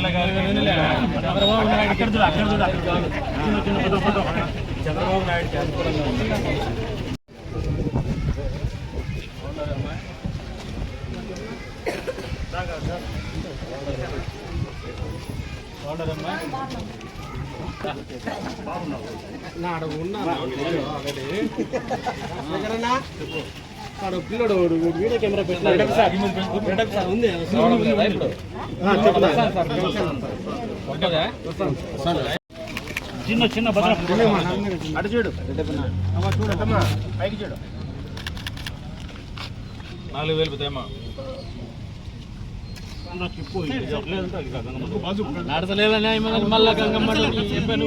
చంద్రబాబు నాయుడు ఇక్కడ చూడు అక్కడ చూడు అక్కడ కాదు చిన్న చిన్న ఫోటో ఫోటో చంద్రబాబు అనుకూలంగా ఉంది బాగున్నారమ్మా నాడు ఉన్నా పిల్లడు వీడియో కెమెరా పెట్టినాడు సార్. ఉంది. చిన్న చిన్న భద్ర అటు చూడు. పైకి చూడు. నాలుగు వేలు పోతాయమ్మా. నడతలేదని మళ్ళా గంగమ్మ చెప్పాను.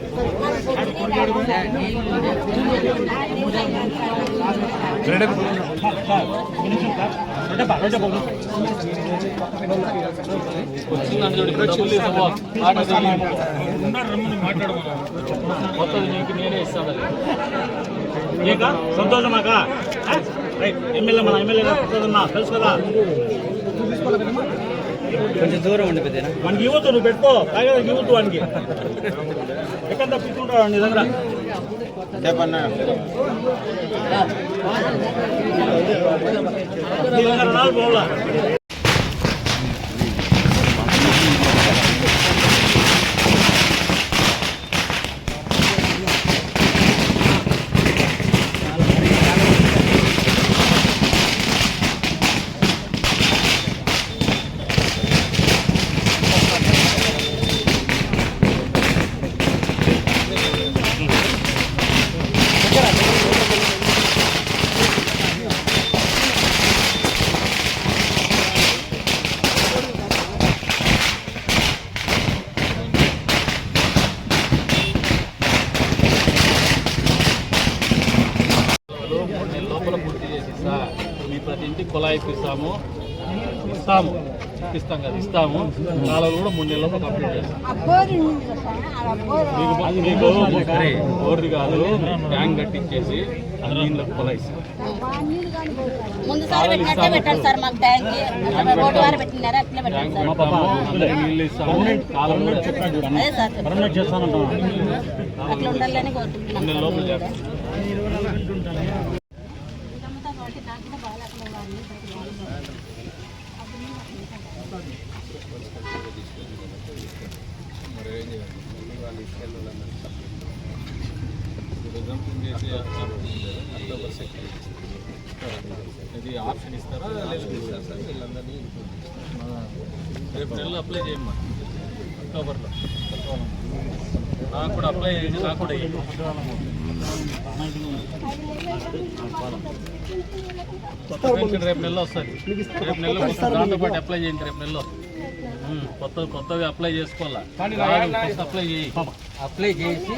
కొత్తది నీకు నేనే ఇస్తాను సంతోషమాక రైట్ ఎమ్మెల్యే మన ఎమ్మెల్యే కొత్తదన్నా కదా? కొంచెం దూరం ఉండి పెద్దనా వానికి ఇవ్వద్దు నువ్వు పెట్టుకో తాగేదా ఇవ్వద్దు వానికి ఎక్కడ తప్పించుకుంటావు నీ దగ్గర నీ దగ్గర రాదు చేసి ఇస్తా. మీ ప్రతి ఇంటికి కుళాయి ఇప్పిస్తాము ఇస్తాము. ఇప్పిస్తాం కదా ఇస్తాము. కాలువలు కూడా మూడు నెలల కంప్లీట్ చేస్తాం. మీకు బోర్ది కాదు ట్యాంక్ కట్టించేసి ఇస్తాం సారి పెట్టినట్టే పెట్టండి సార్ మాకు ట్యాంక్ రోడ్డు వారు పెట్టినారు అట్లే పెట్టండి ట్యాంక్ సార్ ఇస్తాము అందరికి నీళ్ళు ఇస్తాము కాలువలు అదే సార్ పర్మనెంట్ ఇది ఆప్షన్ ఇస్తారా రేపు నెలలో అప్లై చేయమ్మా అక్టోబర్లో నాకు కూడా అప్లై చేయండి నాకు కూడా రేపు నెలలో వస్తుంది రేపు నెలలో దాంతో పాటు అప్లై చేయండి రేపు నెలలో కొత్త కొత్తవి అప్లై చేసుకోవాలా? అప్లై చేయి. అప్లై చేసి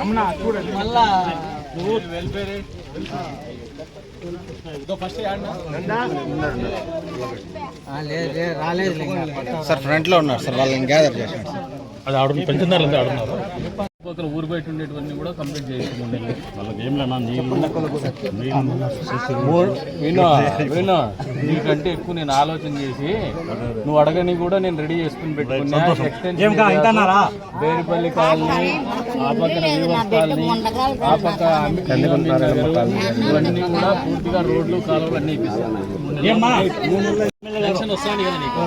మళ్ళా వెల్ఫేర్ ఆ, లేదు లేదు రాలేదు ఇంకా. సార్ ఫ్రంట్లో ఉన్నారు సార్ వాళ్ళని గ్యాదర్ చేశాను అది ఆడు పెన్షన్దారులు ఆడున్నారు. చుట్టుపక్కల ఊరు బయట ఉండేటివన్నీ కూడా కంప్లీట్ నీకంటే ఎక్కువ నేను ఆలోచన చేసి నువ్వు అడగని కూడా నేను రెడీ చేసుకుని పెట్టుకున్నా. బేరిపల్లి కాలనీ ఆ పక్కన వీవర్స్ కాలనీ ఆ పక్క ఇవన్నీ కూడా పూర్తిగా రోడ్లు కాలువలు అన్ని ఇప్పిస్తాను. ఎలక్షన్ వస్తాను కదా నీకు.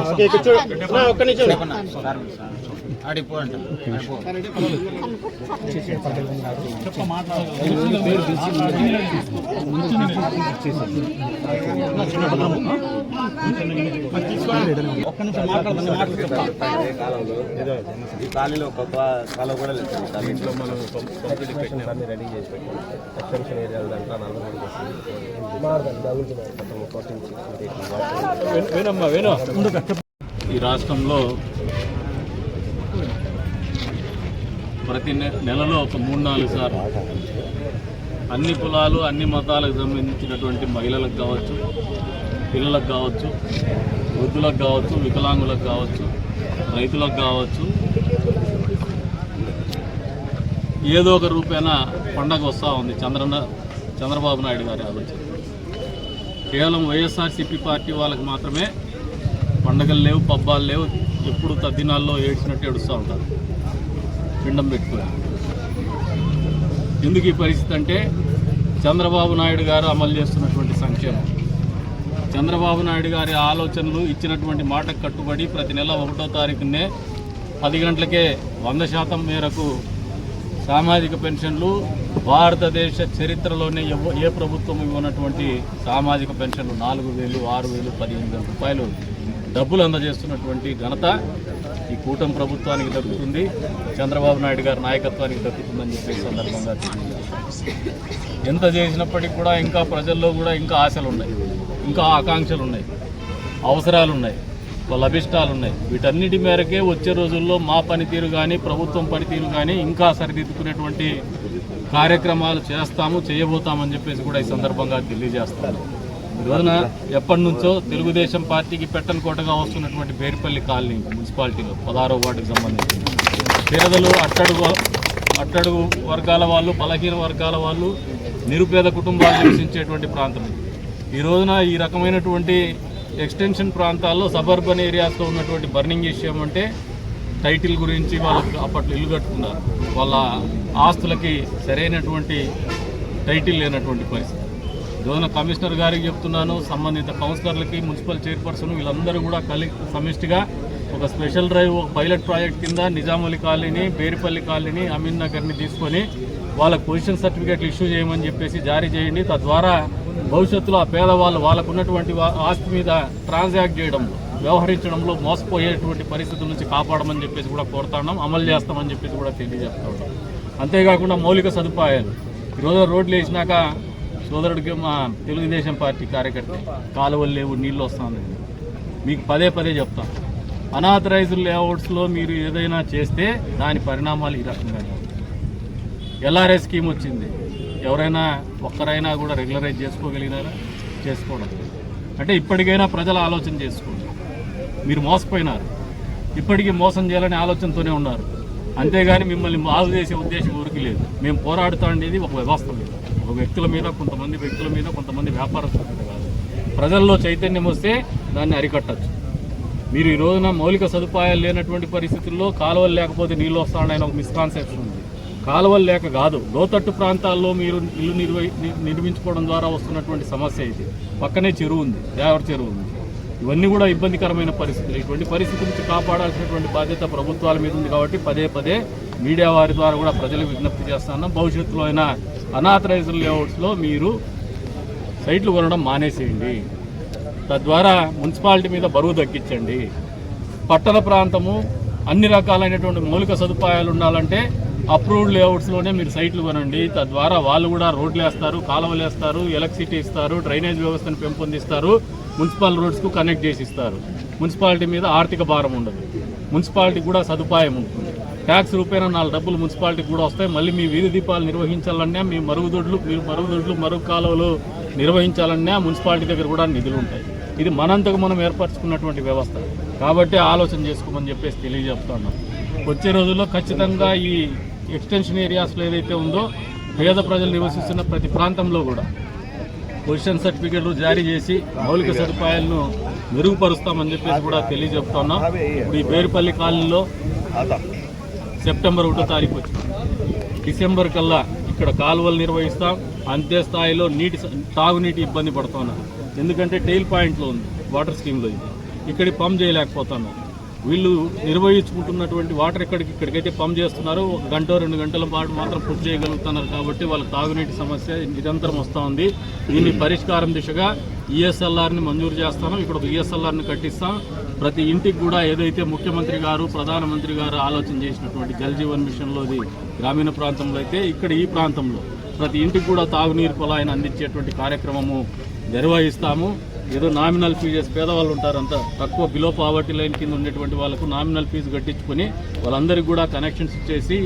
ఈ ఖాళీలో ఒక కాలువ కూడా లేదు. ఇంట్లో మనం అన్ని రెడీ చేసి పెట్టాం ఎక్స్టెన్షన్ ఏరియాలు దాంట్లో ఈ రాష్ట్రంలో ప్రతి నె- నెలలో ఒక మూడు నాలుగు సార్లు. అన్ని కులాలు అన్ని మతాలకు సంబంధించినటువంటి మహిళలకు కావచ్చు పిల్లలకు కావచ్చు వృద్ధులకు కావచ్చు వికలాంగులకు కావచ్చు రైతులకు కావచ్చు. ఏదో ఒక రూపేణ పండగ వస్తూ ఉంది. చంద్రన్న చంద్రబాబు నాయుడు గారి ఆలోచన. కేవలం వైఎస్ఆర్సీపీ పార్టీ వాళ్ళకి మాత్రమే పండగలు లేవు పబ్బాలు లేవు. ఎప్పుడు తద్దినాల్లో ఏడ్చినట్టు ఏడుస్తూ ఉంటారు. పిండం పెట్టుకొని ఎందుకు ఈ పరిస్థితి అంటే చంద్రబాబు నాయుడు గారు అమలు చేస్తున్నటువంటి సంక్షేమం. చంద్రబాబు నాయుడు గారి ఆలోచనలు ఇచ్చినటువంటి మాటకు కట్టుబడి ప్రతి నెల ఒకటో తారీఖునే పది గంటలకే వంద శాతం మేరకు సామాజిక పెన్షన్లు భారతదేశ చరిత్రలోనే ఏ ప్రభుత్వం ఇవ్వనటువంటి సామాజిక పెన్షన్లు నాలుగు వేలు ఆరు వేలు పదిహేను వేల రూపాయలు. డబ్బులు అందజేస్తున్నటువంటి ఘనత ఈ కూటమి ప్రభుత్వానికి దక్కుతుంది. చంద్రబాబు నాయుడు గారి నాయకత్వానికి దక్కుతుందని చెప్పి సందర్భంగా ఎంత చేసినప్పటికీ కూడా ఇంకా ప్రజల్లో కూడా ఇంకా ఆశలు ఉన్నాయి ఇంకా ఆకాంక్షలు ఉన్నాయి అవసరాలు ఉన్నాయి వాళ్ళ అభిష్టాలు ఉన్నాయి వీటన్నిటి మేరకే వచ్చే రోజుల్లో మా పనితీరు కానీ ప్రభుత్వం పనితీరు కానీ ఇంకా సరిదిద్దుకునేటువంటి కార్యక్రమాలు చేస్తాము చేయబోతామని చెప్పేసి కూడా ఈ సందర్భంగా తెలియజేస్తాను రోజున ఎప్పటి నుంచో తెలుగుదేశం పార్టీకి పెట్టని కోటగా వస్తున్నటువంటి బేరిపల్లి కాలనీ మున్సిపాలిటీలో పదహారో వార్డుకు సంబంధించి. పేదలు అట్టడుగు అట్టడుగు వర్గాల వాళ్ళు బలహీన వర్గాల వాళ్ళు నిరుపేద కుటుంబాలు నివసించేటువంటి ప్రాంతం ఈ రోజున ఈ రకమైనటువంటి ఎక్స్టెన్షన్ ప్రాంతాల్లో సబర్బన్ ఏరియాస్లో ఉన్నటువంటి బర్నింగ్ విషయం అంటే టైటిల్ గురించి వాళ్ళకి అప్పట్లో ఇల్లు కట్టుకున్నారు. వాళ్ళ ఆస్తులకి సరైనటువంటి టైటిల్ లేనటువంటి పరిస్థితి. రోజున కమిషనర్ గారికి చెప్తున్నాను సంబంధిత కౌన్సిలర్లకి మున్సిపల్ చైర్పర్సన్ వీళ్ళందరూ కూడా కలి సమిష్టిగా ఒక స్పెషల్ డ్రైవ్ ఒక పైలట్ ప్రాజెక్ట్ కింద నిజామలి కాలనీ బేరిపల్లి కాలనీ అమీన్ నగర్ని తీసుకొని వాళ్ళ పొజిషన్ సర్టిఫికేట్లు ఇష్యూ చేయమని చెప్పేసి జారీ చేయండి. తద్వారా భవిష్యత్తులో ఆ పేదవాళ్ళు వాళ్ళకు ఉన్నటువంటి వా- ఆస్తి మీద ట్రాన్సాక్ట్ చేయడంలో వ్యవహరించడంలో మోసపోయేటువంటి పరిస్థితుల నుంచి కాపాడమని చెప్పేసి కూడా కోరుతున్నాం అమలు చేస్తామని చెప్పేసి కూడా తెలియజేస్తా ఉన్నాం. అంతేకాకుండా మౌలిక సదుపాయాలు. ఈరోజు రోడ్లు వేసినాక సోదరుడికి మా తెలుగుదేశం పార్టీ కార్యకర్త కాలువలు లేవు నీళ్ళు వస్తుంది. మీకు పదే పదే చెప్తాను అనాథరైజ్డ్ లేఅవుట్స్లో మీరు ఏదైనా చేస్తే దాని పరిణామాలు ఈ రకంగా ఎల్ఆర్ఎస్ స్కీమ్ వచ్చింది. ఎవరైనా ఒక్కరైనా కూడా రెగ్యులరైజ్ చేసుకోగలిగినారా? చేసుకోవడం అంటే ఇప్పటికైనా ప్రజల ఆలోచన చేసుకోండి. మీరు మోసపోయినారు. ఇప్పటికీ మోసం చేయాలనే ఆలోచనతోనే ఉన్నారు. అంతేగాని మిమ్మల్ని బాగు చేసే ఉద్దేశం ఊరికి లేదు. మేము పోరాడుతా ఉండేది ఒక వ్యవస్థ లేదు ఒక వ్యక్తుల మీద కొంతమంది వ్యక్తుల మీద కొంతమంది వ్యాపారస్తుల మీద కాదు. ప్రజల్లో చైతన్యం వస్తే దాన్ని అరికట్టచ్చు. మీరు ఈ రోజున మౌలిక సదుపాయాలు లేనటువంటి పరిస్థితుల్లో కాలువలు లేకపోతే నీళ్ళు వస్తాడని ఒక మిస్కాన్సెప్షన్ ఉంది. కాలువలు లేక కాదు లోతట్టు ప్రాంతాల్లో మీరు ఇల్లు నిర్వహి ని- నిర్మించుకోవడం ద్వారా వస్తున్నటువంటి సమస్య ఇది. పక్కనే చెరువు ఉంది దేవర చెరువు ఉంది. ఇవన్నీ కూడా ఇబ్బందికరమైన పరిస్థితులు. ఇటువంటి పరిస్థితి నుంచి కాపాడాల్సినటువంటి బాధ్యత ప్రభుత్వాల మీద ఉంది కాబట్టి పదే పదే మీడియా వారి ద్వారా కూడా ప్రజలకు విజ్ఞప్తి చేస్తున్నాం భవిష్యత్తులో అయినా అనాథరైజ్డ్ లేఅవుట్స్లో మీరు సైట్లు కొనడం మానేసేయండి. తద్వారా మున్సిపాలిటీ మీద బరువు తగ్గించండి. పట్టణ ప్రాంతము అన్ని రకాలైనటువంటి మౌలిక సదుపాయాలు ఉండాలంటే అప్రూవ్డ్ లేఅవుట్స్లోనే మీరు సైట్లు కొనండి. తద్వారా వాళ్ళు కూడా రోడ్లు వేస్తారు కాలువలు వేస్తారు ఎలక్ట్రిసిటీ ఇస్తారు డ్రైనేజ్ వ్యవస్థను పెంపొందిస్తారు మున్సిపల్ రోడ్స్కు కనెక్ట్ చేసి ఇస్తారు మున్సిపాలిటీ మీద ఆర్థిక భారం ఉండదు. మున్సిపాలిటీకి కూడా సదుపాయం ఉంటుంది. ట్యాక్స్ రూపేణా నాలుగు డబ్బులు మున్సిపాలిటీకి కూడా వస్తాయి. మళ్ళీ మీ వీధి దీపాలు నిర్వహించాలన్నా మీ మరుగుదొడ్లు మీరు మరుగుదొడ్లు మరుగు కాలువలు నిర్వహించాలన్నా మున్సిపాలిటీ దగ్గర కూడా నిధులు ఉంటాయి. ఇది మనంతకు మనం ఏర్పరచుకున్నటువంటి వ్యవస్థ. కాబట్టి ఆలోచన చేసుకోమని చెప్పేసి తెలియజేస్తున్నాం వచ్చే రోజుల్లో ఖచ్చితంగా ఈ ఎక్స్టెన్షన్ ఏరియాస్లో ఏదైతే ఉందో పేద ప్రజలు నివసిస్తున్న ప్రతి ప్రాంతంలో కూడా పొజిషన్ సర్టిఫికెట్లు జారీ చేసి మౌలిక సదుపాయాలను మెరుగుపరుస్తామని చెప్పేసి కూడా తెలియజెప్తున్నాం ఇప్పుడు ఈ బేరుపల్లి కాలనీలో సెప్టెంబర్ ఒకటో తారీఖు వచ్చింది. డిసెంబర్ కల్లా ఇక్కడ కాలువలు నిర్వహిస్తాం. అంతే స్థాయిలో నీటి తాగునీటి ఇబ్బంది పడుతున్నాం ఎందుకంటే టెయిల్ పాయింట్లో ఉంది వాటర్ స్కీమ్లో ఇది. ఇక్కడ పంప్ చేయలేకపోతున్నాం. వీళ్ళు నిర్వహించుకుంటున్నటువంటి వాటర్ ఇక్కడికి ఇక్కడికైతే పంప్ చేస్తున్నారో ఒక గంట రెండు గంటల పాటు మాత్రం పూర్తి చేయగలుగుతున్నారు కాబట్టి వాళ్ళ తాగునీటి సమస్య నిరంతరం వస్తూ ఉంది. దీన్ని పరిష్కారం దిశగా ఈఎస్ఎల్ఆర్ని మంజూరు చేస్తాను. ఇక్కడ ఒక ఈఎస్ఎల్ఆర్ని కట్టిస్తాం. ప్రతి ఇంటికి కూడా ఏదైతే ముఖ్యమంత్రి గారు ప్రధానమంత్రి గారు ఆలోచన చేసినటువంటి జల్ జీవన్ మిషన్లోది గ్రామీణ ప్రాంతంలో అయితే ఇక్కడ ఈ ప్రాంతంలో ప్రతి ఇంటికి కూడా తాగునీరు కుళాయిని అందించేటువంటి కార్యక్రమము నిర్వహిస్తాము. ఏదో నామినల్ ఫీజెస్ పేదవాళ్ళు ఉంటారంతా తక్కువ బిలో పావర్టీ లైన్ కింద ఉండేటువంటి వాళ్ళకు నామినల్ ఫీజు కట్టించుకొని వాళ్ళందరికీ కూడా కనెక్షన్స్ ఇచ్చేసి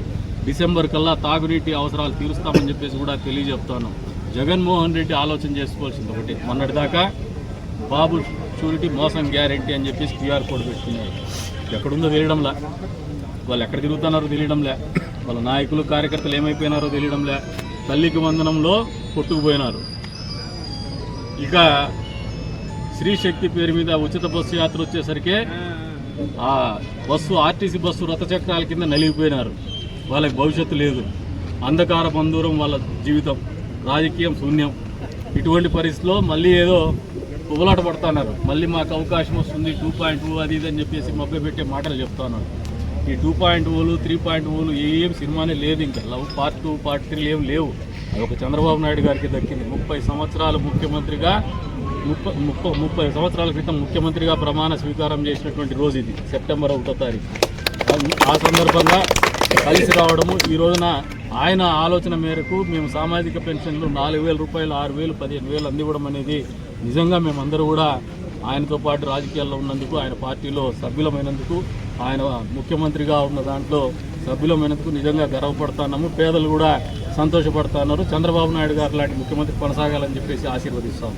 డిసెంబర్ కల్లా తాగునీటి అవసరాలు తీరుస్తామని చెప్పేసి కూడా తెలియజెప్తాను. జగన్మోహన్ రెడ్డి ఆలోచన చేసుకోవాల్సింది ఒకటి. మొన్నటిదాకా బాబు షూరిటీ మోసం గ్యారెంటీ అని చెప్పేసి క్యూఆర్ కోడ్ పెట్టుకున్నారు. ఎక్కడుందో తెలియడంలా. వాళ్ళు ఎక్కడ తిరుగుతున్నారో తెలియడంలే. వాళ్ళ నాయకులు కార్యకర్తలు ఏమైపోయినారో తెలియడంలే. తల్లికి వందనంలో కొట్టుకుపోయినారు. ఇక స్త్రీ శక్తి పేరు మీద ఉచిత బస్సు యాత్ర వచ్చేసరికి ఆ బస్సు ఆర్టీసీ బస్సు రథచక్రాల కింద నలిగిపోయినారు. వాళ్ళకి భవిష్యత్తు లేదు. అంధకార బంధూరం వాళ్ళ జీవితం రాజకీయం శూన్యం. ఇటువంటి పరిస్థితిలో మళ్ళీ ఏదో ఉబలాట పడుతున్నారు. మళ్ళీ మాకు అవకాశం వస్తుంది టూ పాయింట్ టూ అది ఇది అని చెప్పేసి మభ్య పెట్టే మాటలు చెప్తున్నారు. ఈ టూ పాయింట్ ఓలు త్రీ పాయింట్ ఓలు ఏం సినిమానే లేదు ఇంకా. Love part two part three ఏం లేవు. అది ఒక చంద్రబాబు నాయుడు గారికి దక్కింది. ముప్పై సంవత్సరాలు ముఖ్యమంత్రిగా ముప్పై ముప్పై ముప్పై సంవత్సరాల క్రితం ముఖ్యమంత్రిగా ప్రమాణ స్వీకారం చేసినటువంటి రోజు ఇది సెప్టెంబర్ ఒకటో తారీఖు. ఆ- ఆ సందర్భంగా కలిసి రావడము ఈ రోజున ఆయన ఆలోచన మేరకు మేము సామాజిక పెన్షన్లు నాలుగు వేల రూపాయలు ఆరు వేలు పదిహేను వేలు అందివ్వడం అనేది నిజంగా మేమందరూ కూడా ఆయనతో పాటు రాజకీయాల్లో ఉన్నందుకు ఆయన పార్టీలో సభ్యులమైనందుకు ఆయన ముఖ్యమంత్రిగా ఉన్న దాంట్లో సభ్యులమైనందుకు నిజంగా గర్వపడుతున్నాము. పేదలు కూడా సంతోషపడుతున్నారు. చంద్రబాబు నాయుడు గారు లాంటి ముఖ్యమంత్రి కొనసాగాలని చెప్పేసి ఆశీర్వదిస్తాం.